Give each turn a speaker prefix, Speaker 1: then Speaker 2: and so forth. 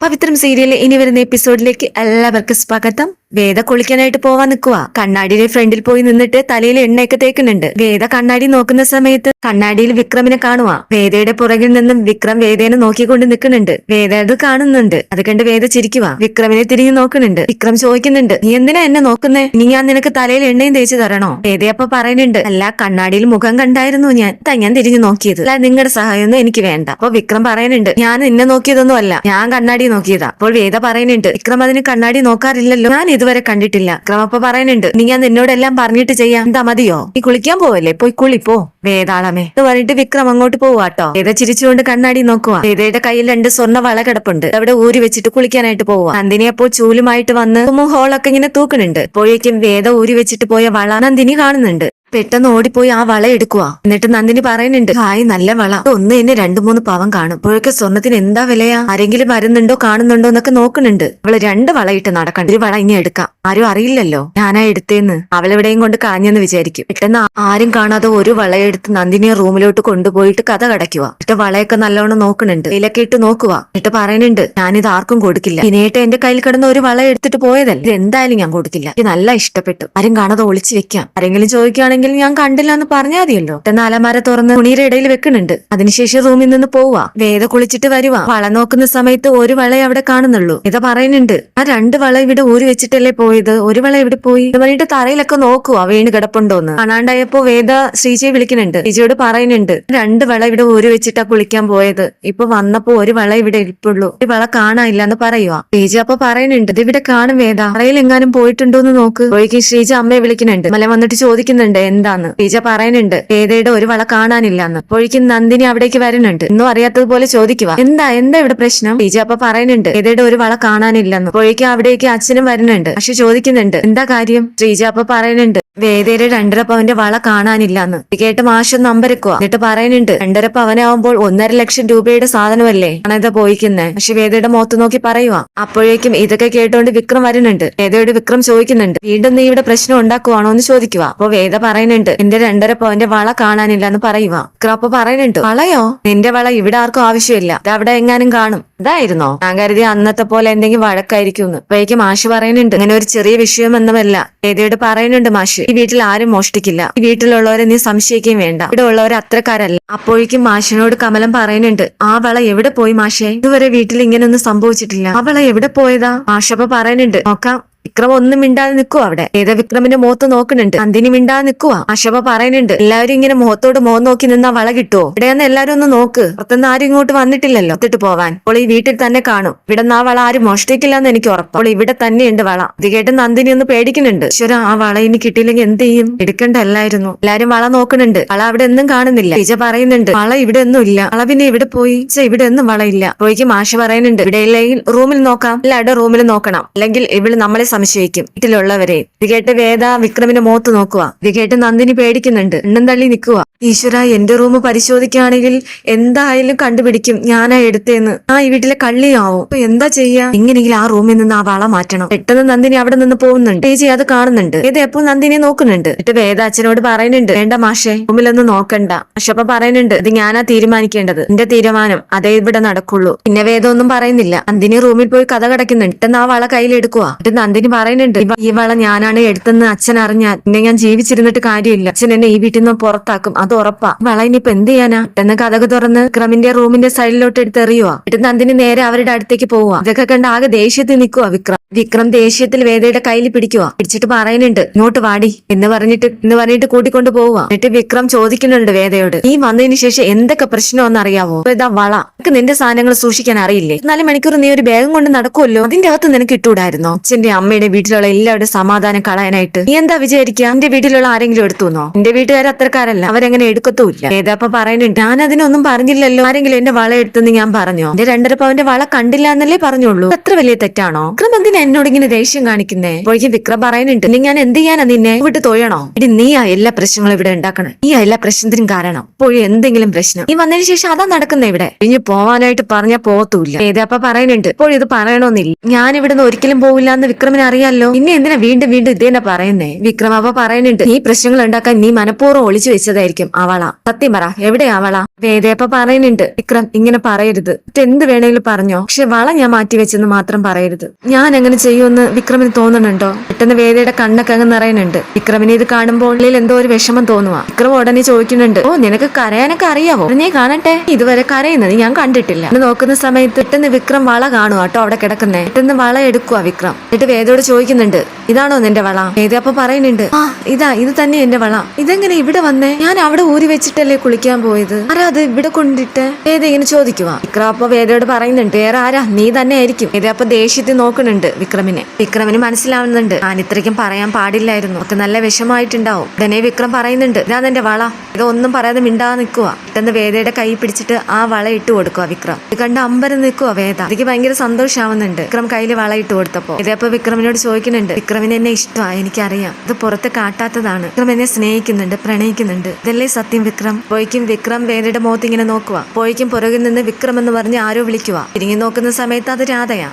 Speaker 1: പവിത്രം സീരിയലിലെ ഇനി വരുന്ന എപ്പിസോഡിലേക്ക് എല്ലാവർക്കും സ്വാഗതം. വേദ കുളിക്കാനായിട്ട് പോവാൻ നിൽക്കുക കണ്ണാടിയുടെ ഫ്രണ്ടിൽ പോയി നിന്നിട്ട് തലയിൽ എണ്ണയൊക്കെ തേക്കുന്നുണ്ട്. വേദ കണ്ണാടി നോക്കുന്ന സമയത്ത് കണ്ണാടിയിൽ വിക്രമിനെ കാണുക വേദയുടെ പുറകിൽ നിന്നും വിക്രം വേദേനെ നോക്കിക്കൊണ്ട് നിൽക്കുന്നുണ്ട് വേദ അത് കാണുന്നുണ്ട്. അത് കണ്ട് വേദ ചിരിക്കുക വിക്രമിനെ തിരിഞ്ഞു നോക്കുന്നുണ്ട്. വിക്രം ചോദിക്കുന്നുണ്ട് നീ എന്തിനാ എന്നെ നോക്കുന്നേ? ഇനി ഞാൻ നിനക്ക് തലയിൽ എണ്ണയും തേച്ച് തരണോ? വേദയപ്പ പറയുന്നുണ്ട് അല്ല കണ്ണാടിയിൽ മുഖം കണ്ടായിരുന്നു ഞാൻ. ഇതാ ഞാൻ തിരിഞ്ഞു നോക്കിയത്. അല്ല നിങ്ങളുടെ സഹായമൊന്നും എനിക്ക് വേണ്ട. അപ്പൊ വിക്രം പറയുന്നുണ്ട് ഞാൻ നിന്നെ നോക്കിയതൊന്നും അല്ല. ഞാൻ കണ്ണാടി നോക്കിയതാ. അപ്പോൾ വേദ പറയുന്നുണ്ട് വിക്രം അതിന് കണ്ണാടി നോക്കാറില്ലല്ലോ. ഞാൻ ഇതുവരെ കണ്ടിട്ടില്ല. ക്രമപ്പ അപ്പൊ പറയുന്നുണ്ട് നീ ഞാൻ നിന്നോടെല്ലാം പറഞ്ഞിട്ട് ചെയ്യാം. എന്താ മതിയോ? നീ കുളിക്കാൻ പോവല്ലേ? പോയി കുളിപ്പോ വേദാളമേ. എന്ന് പറഞ്ഞിട്ട് വിക്രം അങ്ങോട്ട് പോവാട്ടോ വേദ ചിരിച്ചുകൊണ്ട് കണ്ണാടി നോക്കുക വേദയുടെ കയ്യിൽ രണ്ട് സ്വർണ വള കിടപ്പുണ്ട്. അവിടെ ഊരി വെച്ചിട്ട് കുളിക്കാനായിട്ട് പോവുക നന്ദിനി അപ്പോൾ ചൂലുമായിട്ട് വന്ന് ഹോളൊക്കെ ഇങ്ങനെ തൂക്കുന്നുണ്ട്. അപ്പോഴേക്കും വേദ ഊരി വെച്ചിട്ട് പോയ വള നന്ദിനി കാണുന്നുണ്ട്. പെട്ടെന്ന് ഓടിപ്പോയി ആ വള എടുക്കുക എന്നിട്ട് നന്ദിനി പറയുന്നുണ്ട് ഹായ് നല്ല വള. ഒന്ന് തന്നെ രണ്ടു മൂന്ന് പാവം കാണും. ഇപ്പോഴൊക്കെ സ്വർണത്തിന് എന്താ വിലയാ? ആരെങ്കിലും വരുന്നുണ്ടോ കാണുന്നുണ്ടോ എന്നൊക്കെ നോക്കുന്നുണ്ട്. അവൾ രണ്ട് വള ഇട്ട് നടക്കണ്ട. ഒരു വള ഇനി എടുക്കാം. ആരും അറിയില്ലല്ലോ. ഞാനാ എടുത്തേന്ന്. അവളെവിടെയും കൊണ്ട് കാഞ്ഞെന്ന് വിചാരിക്കും. പെട്ടെന്ന് ആരും കാണാതെ ഒരു വളയെടുത്ത് നന്ദിനിയെ റൂമിലോട്ട് കൊണ്ടുപോയിട്ട് കഥ കടക്കുക എന്നിട്ട് വളയൊക്കെ നല്ലോണം നോക്കുന്നുണ്ട്. കയ്യിലൊക്കെ ഇട്ട് നോക്കുക എന്നിട്ട് പറയുന്നുണ്ട് ഞാനിത് ആർക്കും കൊടുക്കില്ല. പിന്നേട്ട് എന്റെ കയ്യിൽ കിടന്ന ഒരു വള എടുത്തിട്ട് പോയതല്ല? ഇത് എന്തായാലും ഞാൻ കൊടുക്കില്ല. ഇത് നല്ല ഇഷ്ടപ്പെട്ടു. ആരും കാണാതെ ഒളിച്ചു വെക്കാം. ആരെങ്കിലും ചോദിക്കുകയാണെങ്കിൽ ഞാൻ കണ്ടില്ല എന്ന് പറഞ്ഞാൽ മതിയല്ലോ. പെട്ടെന്ന് തുറന്ന് തുണിയുടെ ഇടയിൽ വെക്കുന്നുണ്ട്. അതിനുശേഷം റൂമിൽ നിന്ന് പോവാ. വേദ കുളിച്ചിട്ട് വരുവാ. വള നോക്കുന്ന സമയത്ത് ഒരു വളയെ അവിടെ കാണുന്നുള്ളൂ. ഇതാ പറയുന്നുണ്ട് ആ രണ്ട് വള ഇവിടെ ഊരി വെച്ചിട്ടല്ലേ പോയത്? ഒരു വള ഇവിടെ പോയി? പറഞ്ഞിട്ട് തറയിലൊക്കെ നോക്കുവാ വീണ് കിടപ്പുണ്ടോന്ന്. കാണാണ്ടായപ്പോ വേദ ശ്രീജയെ വിളിക്കുന്നുണ്ട്. ശ്രീജയോട് പറയുന്നുണ്ട് രണ്ട് വള ഇവിടെ ഊരി വെച്ചിട്ടാ കുളിക്കാൻ പോയത്. ഇപ്പൊ വന്നപ്പോ ഒരു വള ഇവിടെ ഇരിപ്പുള്ളൂ. ഒരു വള കാണാനില്ല എന്ന് പറയുക ശ്രീജ അപ്പൊ പറയുന്നുണ്ട് ഇത് ഇവിടെ കാണും വേദ. തറയിൽ എങ്ങാനും പോയിട്ടുണ്ടോ എന്ന് നോക്ക്. പോയിക്കും ശ്രീജ അമ്മയെ വിളിക്കുന്നുണ്ട്. മല വന്നിട്ട് ചോദിക്കുന്നുണ്ട് എന്താന്ന്? ടീച്ചർ പറയുന്നുണ്ട് ഏതയുടെ ഒരു വള കാണാനില്ല എന്ന് അപ്പോഴേക്കും നന്ദിനി അവിടേക്ക് വരുന്നുണ്ട്. ഒന്നും അറിയാത്തതുപോലെ ചോദിക്കുക എന്താ എന്താ ഇവിടെ പ്രശ്നം? ടീച്ചർ അപ്പൊ പറയുന്നുണ്ട് ഏതയുടെ ഒരു വള കാണാനില്ലെന്ന്. അപ്പോഴേക്കും അവിടേക്ക് അച്ഛനും വരുന്നുണ്ട്. പക്ഷെ ചോദിക്കുന്നുണ്ട് എന്താ കാര്യം? ശ്രീജ അപ്പൊ പറയുന്നുണ്ട് വേദയുടെ രണ്ടര പവന്റെ വള കാണാനില്ല എന്ന് കേട്ട് മാഷം നമ്പരക്കുക എന്നിട്ട് പറയുന്നുണ്ട് രണ്ടര പവനാവുമ്പോൾ ഒന്നര ലക്ഷം രൂപയുടെ സാധനമല്ലേ? ആണിത് പോയിക്കുന്നേ? പക്ഷെ വേദയുടെ മുഖത്ത് നോക്കി പറയുക അപ്പോഴേക്കും ഇതൊക്കെ കേട്ടുകൊണ്ട് വിക്രം വരുന്നുണ്ട്. വേദയോട് വിക്രം ചോദിക്കുന്നുണ്ട് വീണ്ടും നീ ഇവിടെ പ്രശ്നം ഉണ്ടാക്കുവാണോ എന്ന് ചോദിക്കുക അപ്പൊ വേദ പറയുന്നുണ്ട് എന്റെ രണ്ടര പവന്റെ വള കാണാനില്ല എന്ന് പറയുക. ക്രോപ്പ പറയുന്നുണ്ട് വളയോ? നിന്റെ വള ഇവിടെ ആർക്കും ആവശ്യമില്ല. ഇത് അവിടെ എങ്ങാനും കാണും. ഇതായിരുന്നോ? ഞാൻ കരുതി അന്നത്തെ പോലെ എന്തെങ്കിലും വഴക്കായിരിക്കും അപ്പോഴേക്കും മാഷ് പറയുന്നുണ്ട് ഇങ്ങനെ ഒരു ചെറിയ വിഷയമൊന്നുമല്ല. ഏതോട് പറയുന്നുണ്ട് മാഷ് ഈ വീട്ടിൽ ആരും മോഷ്ടിക്കില്ല. ഈ വീട്ടിലുള്ളവരെ നീ സംശയിക്കുകയും വേണ്ട. ഇവിടെ ഉള്ളവർ അത്രക്കാരല്ല. അപ്പോഴേക്കും മാഷിനോട് കമലം പറയുന്നുണ്ട് ആ വള എവിടെ പോയി മാഷേ? ഇതുവരെ വീട്ടിൽ ഇങ്ങനെ ഇങ്ങനെയൊന്നും സംഭവിച്ചിട്ടില്ല. ആ വള എവിടെ പോയതാ? മാഷപ്പ പറയുന്നുണ്ട് നോക്കാം. വിക്രം ഒന്നും മിണ്ടാതെ നിൽക്കുവാ അവിടെ. ഏതാ വിക്രമിന്റെ മുഖത്ത് നോക്കുന്നുണ്ട്. നന്ദിനി മിണ്ടാതെ നിൽക്കുക അശോഭ പറയുന്നുണ്ട് എല്ലാവരും ഇങ്ങനെ മുഖത്തോട് മുഖം നോക്കി നിന്നാ വള കിട്ടുവോ? ഇവിടെയെന്ന് എല്ലാരും ഒന്ന് നോക്ക്. പുറത്തുനിന്ന് ആരും ഇങ്ങോട്ട് വന്നിട്ടില്ലല്ലോ. ഒത്തിട്ട് പോവാൻ. അപ്പോൾ ഈ വീട്ടിൽ തന്നെ കാണും. ഇവിടെ നിന്ന് ആ വള ആരും മോഷ്ടിക്കില്ല എന്ന് എനിക്ക് ഉറപ്പ്. അപ്പോൾ ഇവിടെ തന്നെയുണ്ട് വള. ഇത് കേട്ട് നന്ദിനി ഒന്ന് പേടിക്കുന്നുണ്ട്. ഈശ്വര ആ വള ഇനി കിട്ടിയില്ലെങ്കിൽ എന്ത് ചെയ്യും? എടുക്കണ്ടല്ലായിരുന്നു. എല്ലാരും വള നോക്കുന്നുണ്ട്. വള അവിടെ ഒന്നും കാണുന്നില്ല. ടീച്ച പറയുന്നുണ്ട് വള ഇവിടെ ഒന്നും ഇല്ല. വള പിന്നെ ഇവിടെ പോയി? ഇവിടെ ഒന്നും വള ഇല്ല. പോയിക്കും ആശ പറയുന്നുണ്ട് ഇവിടെ റൂമിൽ നോക്കാം. എല്ലാവരുടെ റൂമിൽ നോക്കണം. അല്ലെങ്കിൽ ഇവിടെ നമ്മളെ സംശയിക്കും. വീട്ടിലുള്ളവരെ ഇത് കേട്ട് വേദ വിക്രമിന്റെ മുഖത്ത് നോക്കുക. ഇത് കേട്ട് നന്ദിനി പേടിക്കുന്നുണ്ട്. എണ്ണം തള്ളി നിൽക്കുക. ഈശ്വര എന്റെ റൂം പരിശോധിക്കുകയാണെങ്കിൽ എന്തായാലും കണ്ടുപിടിക്കും. ഞാനാ എടുത്തേന്ന് ആ ഈ വീട്ടിലെ കള്ളിയാവും. അപ്പൊ എന്താ ചെയ്യാ? എങ്ങനെയെങ്കിലും ആ റൂമിൽ നിന്ന് ആ വള മാറ്റണം. പെട്ടെന്ന് നന്ദിനി അവിടെ നിന്ന് പോകുന്നുണ്ട്. ചേച്ചി അത് കാണുന്നുണ്ട്. ഏത് എപ്പോ നന്ദിനിയെ നോക്കുന്നുണ്ട്. എന്നിട്ട് വേദ അച്ഛനോട് പറയുന്നുണ്ട്. വേണ്ട മാഷെ റൂമിലൊന്നും നോക്കണ്ട. മാഷപ്പ പറയുന്നുണ്ട് ഇത് ഞാനാ തീരുമാനിക്കേണ്ടത്. എന്റെ തീരുമാനം അതേ ഇവിടെ നടക്കുള്ളൂ. പിന്നെ വേദ ഒന്നും പറയുന്നില്ല. നന്ദിനി റൂമിൽ പോയി കഥ കടക്കുന്നുണ്ട്. പെട്ടെന്ന് ആ വള കയ്യിലെടുക്കുക. എന്നിട്ട് നന്ദിനി പറയുന്നുണ്ട് ഈ വള ഞാനാണ് എടുത്തെന്ന് അച്ഛൻ അറിഞ്ഞാൽ പിന്നെ ഞാൻ ജീവിച്ചിരുന്നിട്ട് കാര്യമില്ല. അച്ഛൻ എന്നെ ഈ വീട്ടിൽ നിന്ന് പുറത്താക്കും അത് ഉറപ്പാ. വള ഇനിയിപ്പോ എന്ത് ചെയ്യാനാ? പെട്ടെന്ന് കഥക തുറന്ന് വിക്രമിന്റെ റൂമിന്റെ സൈഡിലോട്ട് എടുത്ത് എറിയുവാ എന്നിട്ട് നന്ദിനി നേരെ അവരുടെ അടുത്തേക്ക് പോവാ ഇതൊക്കെ കണ്ട് ആകെ ദേഷ്യത്തിൽ നിൽക്കുക വിക്രം. വിക്രം ദേഷ്യത്തിൽ വേദയുടെ കയ്യിൽ പിടിക്കുക പിടിച്ചിട്ട് പറയുന്നുണ്ട് ഇങ്ങോട്ട് വാടി എന്ന് പറഞ്ഞിട്ട് എന്ന് പറഞ്ഞിട്ട് കൂട്ടിക്കൊണ്ട് പോവുക എന്നിട്ട് വിക്രം ചോദിക്കുന്നുണ്ട് വേദയോട് നീ വന്നതിന് ശേഷം എന്തൊക്കെ പ്രശ്നമെന്ന് അറിയാവോ? ഇതാ വള. നിനക്ക് നിന്റെ സാധനങ്ങൾ സൂക്ഷിക്കാൻ അറിയില്ലേ? നാല് മണിക്കൂർ നീ ഒരു ബാഗും കൊണ്ട് നടക്കുമല്ലോ അതിന്റെ അകത്ത് നിനക്ക് ഇട്ടൂടായിരുന്നോ അച്ഛന്റെ അമ്മയുടെ വീട്ടിലുള്ള എല്ലാവരുടെ സമാധാനം കളയാനായിട്ട് നീ എന്താ വിചാരിക്കുക എന്റെ വീട്ടിലുള്ള ആരെങ്കിലും എടുത്തുന്നോ എന്റെ വീട്ടുകാർ അത്രക്കാരല്ല അവരെങ്ങനെ എടുക്കത്തുമില്ല. ഏതാപ്പ പറയുന്നുണ്ട് ഞാൻ അതിനൊന്നും പറഞ്ഞില്ലല്ലോ. ആരെങ്കിലും എന്റെ വള എടുത്തെന്ന് ഞാൻ പറഞ്ഞോ? എന്റെ രണ്ടര പവന്റെ വള കണ്ടില്ല എന്നല്ലേ പറഞ്ഞുള്ളൂ. അത്ര വലിയ തെറ്റാണോ? വിക്രം എന്തിനാ എന്നോട് ഇങ്ങനെ ദേഷ്യം കാണിക്കുന്നേ? അപ്പോഴേക്കും വിക്രം പറയുന്നുണ്ട്. ഇനി ഞാൻ എന്ത് ചെയ്യാനാ നിന്നെ? വിട്ട് തൊഴണോ? ഇടി നീയാ എല്ലാ പ്രശ്നങ്ങളും ഇവിടെ ഉണ്ടാക്കണം. നീയാ എല്ലാ പ്രശ്നത്തിനും കാരണം. ഇപ്പോഴും എന്തെങ്കിലും പ്രശ്നം. നീ വന്നതിന് ശേഷം അതാ നടക്കുന്നേ ഇവിടെ. ഇനി പോവാനായിട്ട് പറഞ്ഞാ പോകത്തൂല്ല ഏതാപ്പ പറയുന്നുണ്ട്. ഇപ്പോഴും ഇത് പറയണമെന്നില്ല ഞാൻ ഇവിടെ നിന്ന് ഒരിക്കലും പോവില്ല എന്ന് വിക്രമിന് അറിയാലോ. ഇനി എന്തിനാ വീണ്ടും വീണ്ടും ഇത് തന്നെ പറയുന്നേ? വിക്രം അവ പറയുന്നുണ്ട് നീ പ്രശ്നങ്ങൾ ഉണ്ടാക്കാൻ നീ മനഃപൂർവം ഒളിച്ചു വെച്ചതായിരിക്കും അവള. സത്യം പറ എവിടെ അവള? വേദയപ്പ പറയുന്നുണ്ട് വിക്രം ഇങ്ങനെ പറയരുത്. എന്ത് വേണേലും പറഞ്ഞോ പക്ഷെ വള ഞാൻ മാറ്റി വെച്ചെന്ന് മാത്രം പറയരുത്. ഞാൻ എങ്ങനെ ചെയ്യുമെന്ന് വിക്രമിന് തോന്നുന്നുണ്ടോ? പെട്ടെന്ന് വേദയുടെ കണ്ണൊക്കെ അങ്ങ് നിറയുന്നുണ്ട്. വിക്രമിനെ ഇത് കാണുമ്പോൾ ഉള്ളിൽ എന്തോ ഒരു വിഷമം തോന്നുവാ. വിക്രം ഉടനെ ചോദിക്കുന്നുണ്ട് ഓ നിനക്ക് കരയാനൊക്കെ അറിയാവോ? നീ കാണട്ടെ. ഇതുവരെ കരയുന്നത് ഞാൻ കണ്ടിട്ടില്ല. നോക്കുന്ന സമയത്ത് പെട്ടെന്ന് വിക്രം വള കാണുവാട്ടോ അവിടെ കിടക്കുന്നേ. പെട്ടെന്ന് വള എടുക്കുക വിക്രം. എന്നിട്ട് വേദയോട് ചോദിക്കുന്നുണ്ട്. ഇതാണോ നിന്റെ വള? വേദ അപ്പൊ പറയുന്നുണ്ട്. ആ ഇതാ ഇത് തന്നെ എന്റെ വള. ഇതെങ്ങനെ ഇവിടെ വന്നേ? ഞാൻ അവിടെ ഊരി വെച്ചിട്ടല്ലേ കുളിക്കാൻ പോയത്? ആരാ അത് ഇവിടെ കൊണ്ടിട്ട്? വേദ ഇങ്ങനെ ചോദിക്കുക. വിക്രം അപ്പൊ വേദയോട് പറയുന്നുണ്ട്. വേറെ ആരാ? നീ തന്നെ ആയിരിക്കും. വേദ അപ്പൊ ദേഷ്യത്തിൽ നോക്കുന്നുണ്ട് വിക്രമിനെ. വിക്രമിന് മനസ്സിലാവുന്നുണ്ട്. ഞാൻ ഇത്രയ്ക്കും പറയാൻ പാടില്ലായിരുന്നു. ഒക്കെ നല്ല വിഷമായിട്ടുണ്ടാവും ഉടനെ വിക്രം പറയുന്നുണ്ട്. ഇതാ നിന്റെ വള. ഇതൊന്നും പറയാതെ മിണ്ടാ നിൽക്കുക. പെട്ടെന്ന് വേദയുടെ കൈ പിടിച്ചിട്ട് ആ വള ഇട്ട് കൊടുക്കുക വിക്രം. ഇത് കണ്ട് അമ്പരം നിൽക്കുക വേദ. എനിക്ക് ഭയങ്കര സന്തോഷമാവുന്നുണ്ട് വിക്രം കയ്യിൽ വള ഇട്ട് കൊടുത്തപ്പോ. ഇതേപ്പോ വിക്രമിനോട് ചോദിക്കുന്നുണ്ട് വിക്രമിന് എന്നെ ഇഷ്ടമാണ് എനിക്കറിയാം. ഇത് പുറത്ത് കാട്ടാത്തതാണ്. വിക്രം എന്നെ സ്നേഹിക്കുന്നുണ്ട് പ്രണയിക്കുന്നുണ്ട്. ഇതല്ലേ സത്യം വിക്രം? പോയിക്കും വിക്രം വേദയുടെ മുഖത്ത് ഇങ്ങനെ നോക്കുക പോയിക്കും പുറകിൽ നിന്ന് വിക്രം എന്ന് പറഞ്ഞ് ആരോ വിളിക്കുക തിരിഞ്ഞു നോക്കുന്ന സമയത്ത് അത് രാധയാ.